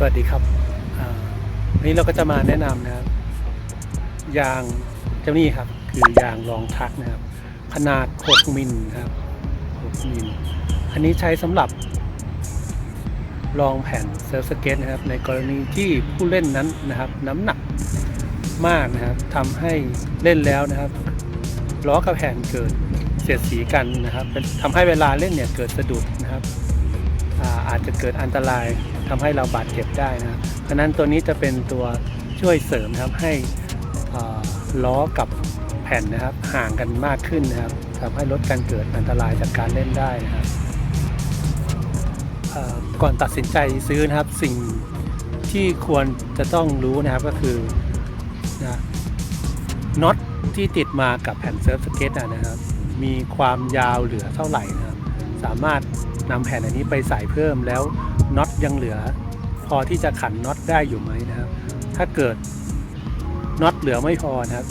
สวัสดีครับวันนี้เราก็จะมาแนะนำนะครับ ยางเจ้านี่ครับ คือยางรองทักนะครับ ขนาด 6 มิลครับ 6 มิล อันนี้ใช้สำหรับรองแผ่นเซิร์ฟสเก็ตนะครับ ในกรณีที่ผู้เล่นนั้นนะครับ น้ำหนักมากนะครับทำให้เล่นแล้วนะครับล้อกับแผ่นเกิดเสียดสีกันนะครับทำให้เวลาเล่นเนี่ยเกิดสะดุดนะครับ อาจจะเกิดอันตรายทำให้เราบาดเจ็บได้นะเพราะนั้นตัวนี้จะเป็นตัวช่วยเสริมครับให้ล้อกับแผ่นนะครับห่างกันมากขึ้นนะครับทำให้ลดการเกิดอันตรายจากการเล่นได้นะครับก่อนตัดสินใจซื้อนะครับสิ่งที่ควรจะต้องรู้นะครับก็คือนะน็อตที่ติดมากับแผ่นเซิร์ฟสเก็ตนะครับมีความยาวเหลือเท่าไหร่น สามารถนำแผ่นอันนี้ไปใส่เพิ่มแล้วน็อตยังเหลือ พอที่จะขันน็อตได้อยู่ไหมนะครับ ถ้าเกิดน็อตเหลือไม่พอนะครับ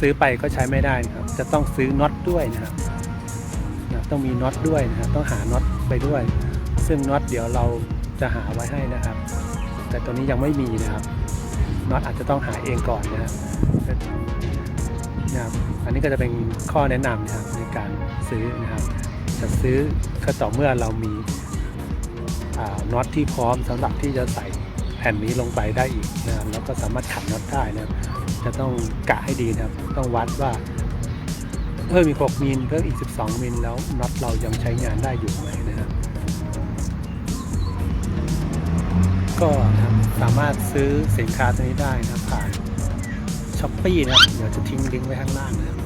ซื้อไปก็ใช้ไม่ได้นะครับ จะต้องซื้อน็อตด้วยนะครับต้องมีน็อตด้วยนะครับ ต้องหาน็อตไปด้วย ซึ่งน็อตเดี๋ยวเราจะหาไว้ให้นะครับ แต่ตัวนี้ยังไม่มีนะครับน็อตอาจจะต้องหาเองก่อนนะครับนะครับ อันนี้ก็จะเป็นข้อแนะนำนะครับในการซื้อนะครับ จะซื้อก็ต่อเมื่อเรามีน็อตที่พร้อมสำหรับที่จะใส่แผ่นนี้ลงไปได้อีกนะครับแล้วก็สามารถขันน็อตได้นะครับจะต้องกะให้ดีนะครับ ต้องวัดว่าเพิ่มอีก6มิลเพิ่มอีก 12มิลแล้วน็อตเรายังใช้งานได้อยู่ไหมนะครับก็นะสามารถซื้อสินค้าตัวนี้ได้นะครับผ่านช้อปปี้นะครับเดี๋ยวจะทิ้งลิงก์ไว้ข้างล่างนะครับ